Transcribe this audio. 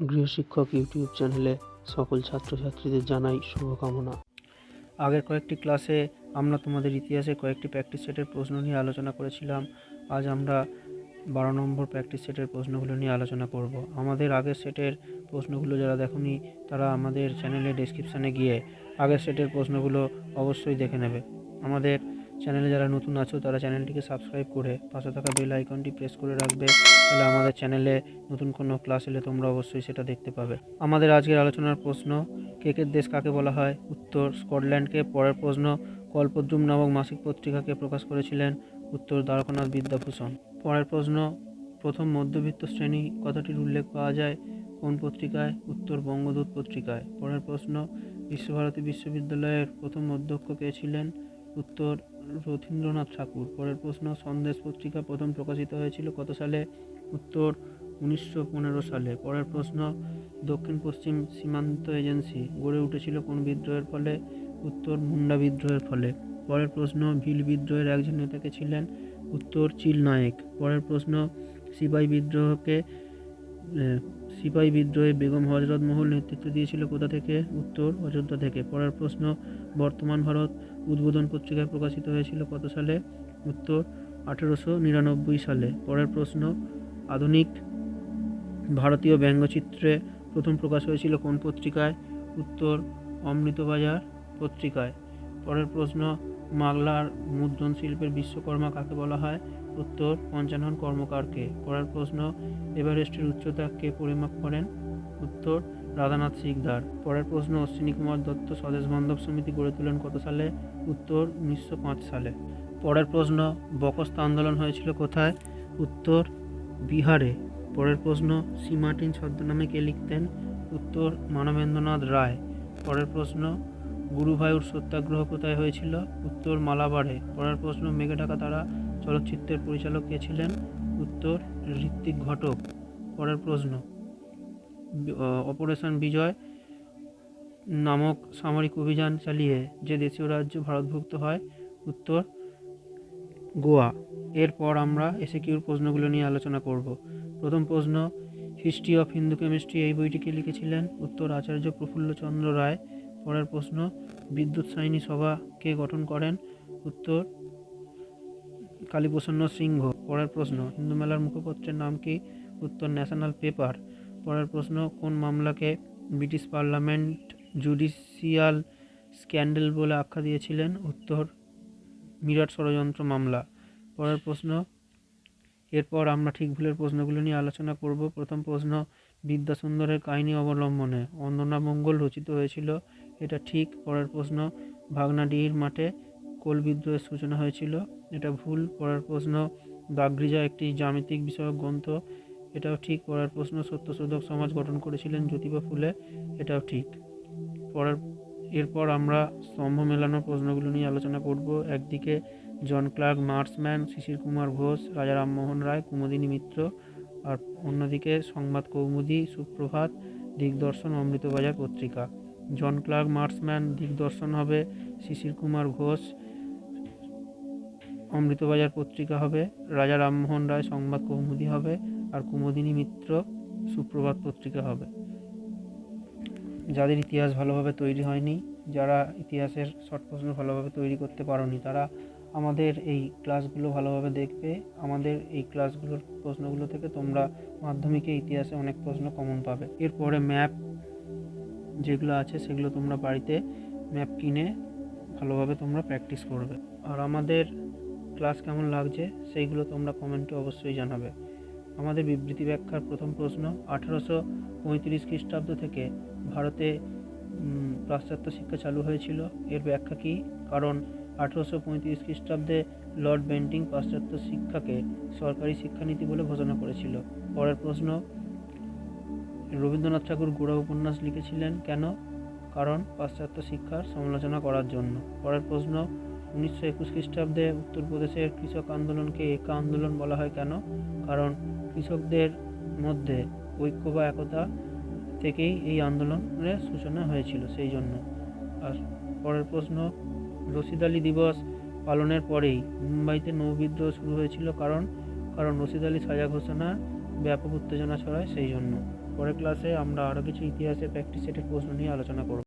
গৃহশিক্ষক YouTube চ্যানেলে সকল ছাত্রছাত্রীদের জানাই শুভকামনা। আগের কয়েকটি ক্লাসে আমরা তোমাদের ইতিহাসে কয়েকটি প্র্যাকটিস সেটের প্রশ্ন নিয়ে আলোচনা করেছিলাম। আজ আমরা বারো নম্বর প্র্যাকটিস সেটের প্রশ্নগুলো নিয়ে আলোচনা করব। আমাদের আগের সেটের প্রশ্নগুলো যারা দেখনি, তারা আমাদের চ্যানেলে ডেসক্রিপশানে গিয়ে আগের সেটের প্রশ্নগুলো অবশ্যই দেখে নেবে। আমাদের চ্যানেলে যারা নতুন আছো, তারা চ্যানেলটিকে সাবস্ক্রাইব করে পাশে থাকা বেল আইকনটি প্রেস করে রাখবে, তাহলে আমাদের চ্যানেলে নতুন কোনো ক্লাস এলে তোমরা অবশ্যই সেটা দেখতে পাবে। আমাদের আজকের আলোচনার প্রশ্ন, কেকের দেশ কাকে বলা হয়? উত্তর, স্কটল্যান্ডকে। পরের প্রশ্ন, কল্পদ্রুম নামক মাসিক পত্রিকাকে প্রকাশ করেছিলেন। উত্তর, দ্বারকানাথ বিদ্যাভূষণ। পরের প্রশ্ন, প্রথম মধ্যবিত্ত শ্রেণি কথাটির উল্লেখ পাওয়া যায় কোন পত্রিকায়? উত্তর, বঙ্গদূত পত্রিকায়। পরের প্রশ্ন, বিশ্বভারতী বিশ্ববিদ্যালয়ের প্রথম অধ্যক্ষ কে ছিলেন? উত্তর রথীন্দ্রনাথ ঠাকুর। পরের প্রশ্ন, সন্দেশ পত্রিকা প্রথম প্রকাশিত হয়েছিল কত সালে? উত্তর, উনিশশো পনেরো সালে। পরের প্রশ্ন, দক্ষিণ পশ্চিম সীমান্ত এজেন্সি গড়ে উঠেছিল কোন বিদ্রোহের ফলে? উত্তর, মুন্ডা বিদ্রোহের ফলে। পরের প্রশ্ন, ভিল বিদ্রোহের একজন নেতাকে ছিলেন? উত্তর, চিল নায়েক। পরের প্রশ্ন, সিপাহী বিদ্রোহকে সিপাহী বিদ্রোহে বেগম হজরত মহল নেতৃত্ব দিয়েছিল কোথা থেকে? উত্তর অযোধ্যা থেকে। পরের প্রশ্ন, বর্তমান ভারত উদ্বোধন পত্রিকায় প্রকাশিত হয়েছিল কত সালে? উত্তর, আঠেরোশো নিরানব্বই সালে। পরের প্রশ্ন, আধুনিক ভারতীয় ব্যঙ্গচিত্রে প্রথম প্রকাশ হয়েছিল কোন পত্রিকায়? উত্তর, অমৃতবাজার পত্রিকায়। পরের প্রশ্ন, মাগলার মুদ্রণ শিল্পের বিশ্বকর্মা কাকে বলা হয়? উত্তর পঞ্চানন কর্মকারকে। পরের প্রশ্ন, এভারেস্টের উচ্চতা কে পরিমাপ করেন? উত্তর, রাধানাথ সিকদার। পরের প্রশ্ন, অশ্বিনী কুমার দত্ত স্বদেশ বান্ধব সমিতি গড়ে তোলেন কত সালে? উত্তর, উনিশশো পাঁচ সালে। পরের প্রশ্ন, বকস্ত আন্দোলন হয়েছিল কোথায়? উত্তর, বিহারে। পরের প্রশ্ন সি মার্টিন ছদ্মনামে কে লিখতেন? উত্তর, মানবেন্দ্রনাথ রায়। পরের প্রশ্ন, গুরুভায়ুর সত্যাগ্রহ কোথায় হয়েছিল? উত্তর মালাবারে পরের প্রশ্ন মেঘে ঢাকা তারা চলচ্চিত্রের পরিচালক কে ছিলেন? উত্তর ঋত্বিক ঘটক। পরের প্রশ্ন। অপারেশন বিজয় নামক সামরিক অভিযান চালিয়ে যে দেশীয় রাজ্য ভারতভুক্ত হয়, উত্তর, গোয়া। এরপর আমরা এসএকিউর প্রশ্নগুলো নিয়ে আলোচনা করব। প্রথম প্রশ্ন, হিস্ট্রি অফ হিন্দু কেমিস্ট্রি এই বইটিকে লিখেছিলেন? উত্তর, আচার্য প্রফুল্লচন্দ্র রায়। পরের প্রশ্ন, বিদ্যুৎ সাইনী সভা কে গঠন করেন? উত্তর কালীপ্রসন্ন সিংহ। পরের প্রশ্ন, হিন্দু মেলার মুখপত্রের নাম কি? উত্তর, ন্যাশনাল পেপার। পরের প্রশ্ন, কোন মামলাকে ব্রিটিশ পার্লামেন্ট জুডিশিয়াল স্ক্যান্ডেল বলে আখ্যা দিয়েছিলেন? উত্তর, মিরাট ষড়যন্ত্র মামলা। পরের প্রশ্ন, এরপর আমরা ঠিক ভুলের প্রশ্নগুলো নিয়ে আলোচনা করব। প্রথম প্রশ্ন, বিদ্যাসুন্দরের কাহিনী অবলম্বনে অন্দনা মঙ্গল রচিত হয়েছিল, এটা ঠিক? পরের প্রশ্ন ভাগনাডিহির মাঠে কোল বিদ্রোহের সূচনা হয়েছিল। এটা ভুল পড়ার প্রশ্ন। দাগৃজা একটি জ্যামিতিক বিষয়ক গ্রন্থ। এটাও ঠিক পড়ার প্রশ্ন। সত্যশোধক সমাজ গঠন করেছিলেন জ্যোতিবা ফুলে। এটাও ঠিক। পরের এরপর আমরা স্তম্ভ মেলানোর প্রশ্নগুলো নিয়ে আলোচনা করব। একদিকে John Clark Marshman Shishir Kumar Ghosh, Raja Rammohan Roy, Kumudini মিত্র। আর অন্যদিকে সংবাদ কৌমুদি সুপ্রভাত, দিগদর্শন অমৃতবাজার পত্রিকা। জন ক্লার্ক মার্সম্যান দিগদর্শন হবে শিশির কুমার ঘোষ। অমৃতবাজার পত্রিকা হবে, রাজা রামমোহন রায় সংবাদ কৌমুদি হবে, আর কুমুদিনী মিত্র সুপ্রভাত পত্রিকা হবে। যাদের ইতিহাস ভালোভাবে তৈরি হয়নি, যারা ইতিহাসের শর্ট প্রশ্ন ভালোভাবে তৈরি করতে পারোনি, তারা আমাদের এই ক্লাসগুলো ভালোভাবে দেখবে। আমাদের এই ক্লাসগুলোর প্রশ্নগুলো থেকে তোমরা মাধ্যমিকে ইতিহাসে অনেক প্রশ্ন কমন পাবে। এরপরে ম্যাপ যেগুলো আছে, সেগুলো তোমরা বাড়িতে ম্যাপ কিনে ভালোভাবে তোমরা প্র্যাকটিস করবে। আর আমাদের ক্লাস কেমন লাগছে সেইগুলো তোমরা কমেন্টে অবশ্যই জানাবে। আমাদের বিবৃতি ব্যাখ্যার প্রথম প্রশ্ন, আঠারোশো পঁয়ত্রিশ খ্রিস্টাব্দ থেকে ভারতে পাশ্চাত্য শিক্ষা চালু হয়েছিল। এর ব্যাখ্যা কী? কারণ আঠারোশো পঁয়ত্রিশ খ্রিস্টাব্দে লর্ড বেন্টিং পাশ্চাত্য শিক্ষাকে সরকারি শিক্ষানীতি বলে ঘোষণা করেছিল। পরের প্রশ্ন, রবীন্দ্রনাথ ঠাকুর গোড়া উপন্যাস লিখেছিলেন কেন? কারণ পাশ্চাত্য শিক্ষার সমালোচনা করার জন্য। পরের প্রশ্ন উনিশশো একুশ খ্রিস্টাব্দে উত্তরপ্রদেশের কৃষক আন্দোলনকে একা আন্দোলন বলা হয় কেন? কারণ কৃষকদের মধ্যে ঐক্য বা একতা থেকেই এই আন্দোলনের সূচনা হয়েছিল সেই জন্য। আর পরের প্রশ্ন, রশিদ আলী দিবস পালনের পরেই মুম্বাইতে নৌবিদ্রোহ শুরু হয়েছিল কারণ কারণ রশিদ আলী সাজা ঘোষণা ব্যাপক উত্তেজনা ছড়ায় সেই জন্য। পরের ক্লাসে আমরা আরও কিছু ইতিহাসের প্র্যাকটিস সেটের প্রশ্ন নিয়ে আলোচনা করব।